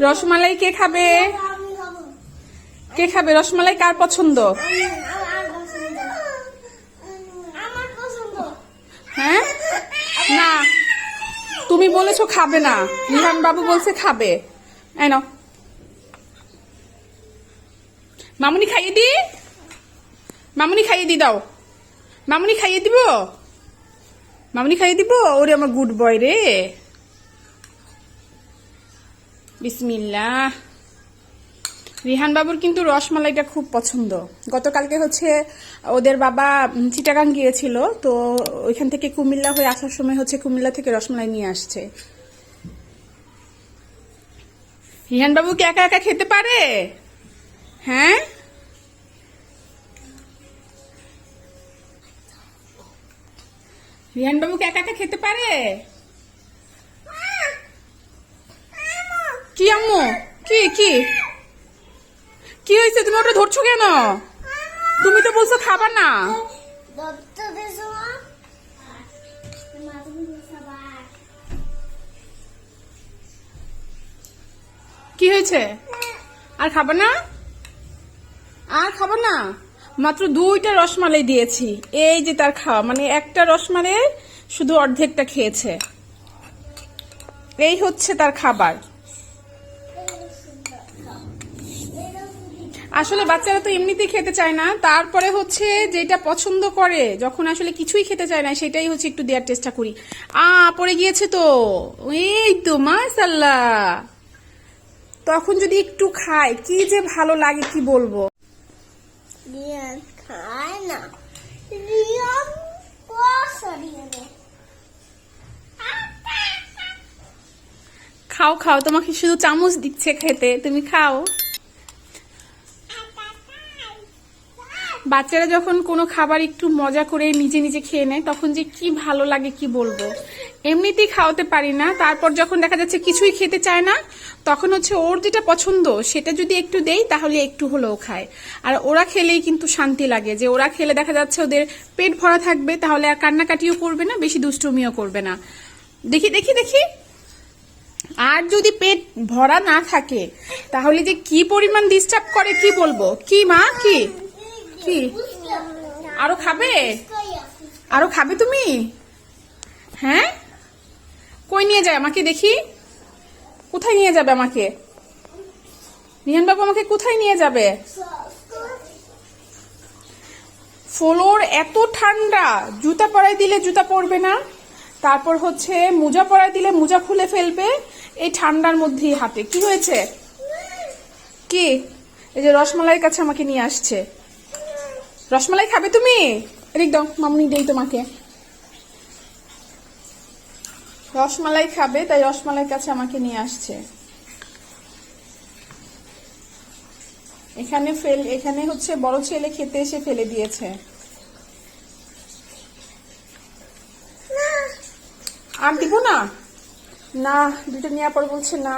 রসমালাই কে খাবে? কে খাবে? রসমালাই কার পছন্দ? হ্যাঁ? না। তুমি বলেছ খাবে না। রিহান বাবু বলছে খাবে। এই নাও। মামুনি খাইয়ে দি। মামুনি খাইয়ে দি, দাও। মামুনি খাইয়ে দিব? মামুনি খাইয়ে দিব? ওরে আমার গুড বয় রে। বিসমিল্লাহ। রিহান বাবুর কিন্তু রসমালাইটা খুব পছন্দ। গতকালকে হচ্ছে ওদের বাবা চিটাগাং গিয়েছিল, তো ওইখান থেকে কুমিল্লা হয়ে আসার সময় হচ্ছে কুমিল্লা থেকে রসমালাই নিয়ে আসছে। রিহান বাবু কি একা একা খেতে পারে? হ্যাঁ? রিহান বাবু কি একা একা খেতে পারে? কি আম্মু? কি কি? কি হয়েছে তুমি ওটা ধরছো কেন? তুমি তো বলছো খাবা না। কি হয়েছে? আর খাবা না? আর খাবা না? মাত্র দুইটা রসমালাই দিয়েছি। এই যে তার খাওয়া। মানে একটা রসমালাই শুধু অর্ধেকটা খেয়েছে। এই হচ্ছে তার খাবার। আসলে বাচ্চারা তো এমনিতেই খেতে চায় না। তারপরে হচ্ছে যেটা পছন্দ করে যখন আসলে কিছুই খেতে চায় না সেটাই হচ্ছে একটু দেওয়ার চেষ্টা করি। আ পড়ে গিয়েছে তো? এই তো মাশাল্লাহ তখন যদি একটু খায় কি যে ভালো লাগে কি বলব? খায় না। খাও খাও তোমাকে শুধু চামচ দিচ্ছে খেতে। তুমি খাও। বাচ্চারা যখন কোনো খাবার একটু মজা করে নিজে নিজে খেয়ে নেয়, তখন যে কি ভালো লাগে কি বলব? এমনিতেই খাওয়াতে পারি না। তারপর যখন দেখা যাচ্ছে কিছুই খেতে চায় না, তখন হচ্ছে ওর যেটা পছন্দ, সেটা যদি একটু দেই, তাহলে একটু হলেও খায়। আর ওরা খেলেই কিন্তু শান্তি লাগে যে ওরা খেলে দেখা যাচ্ছে ওদের পেট ভরা থাকবে, তাহলে আর কান্নাকাটিও করবে না, বেশি দুষ্টুমিও করবে না। দেখি দেখি দেখি। আর যদি পেট ভরা না থাকে, তাহলে যে কি পরিমাণ ডিস্টার্ব করে, কি বলব? কি মা, কি? কি? আরও খাবে? আরও খাবে তুমি? হ্যাঁ? কই নিয়ে যায় আমাকে দেখি? কোথায় নিয়ে যাবে আমাকে? রিহান বাবু আমাকে কোথায় নিয়ে যাবে? ফ্লোর এত ঠান্ডা, জুতা পরাই দিলে জুতা পরবে না। তারপর হচ্ছে মোজা পরাই দিলে মোজা খুলে ফেলবে এই ঠান্ডার মধ্যেই হাতে কি হয়েছে? কি? এই যে রসমালাইয়ের কাছে আমাকে নিয়ে আসছে। রসমালাই খাবে তুমি? এদিক দাও, মামনি দেই তোমাকে। রসমালাই খাবে, তাই রসমালাইয়ের কাছে আমাকে নিয়ে আসছে। এখানে ফেল এখানে হচ্ছে বড় ছেলে খেতে এসে ফেলে দিয়েছে। আর দিব না? না দুটো নেওয়ার পর বলছে না।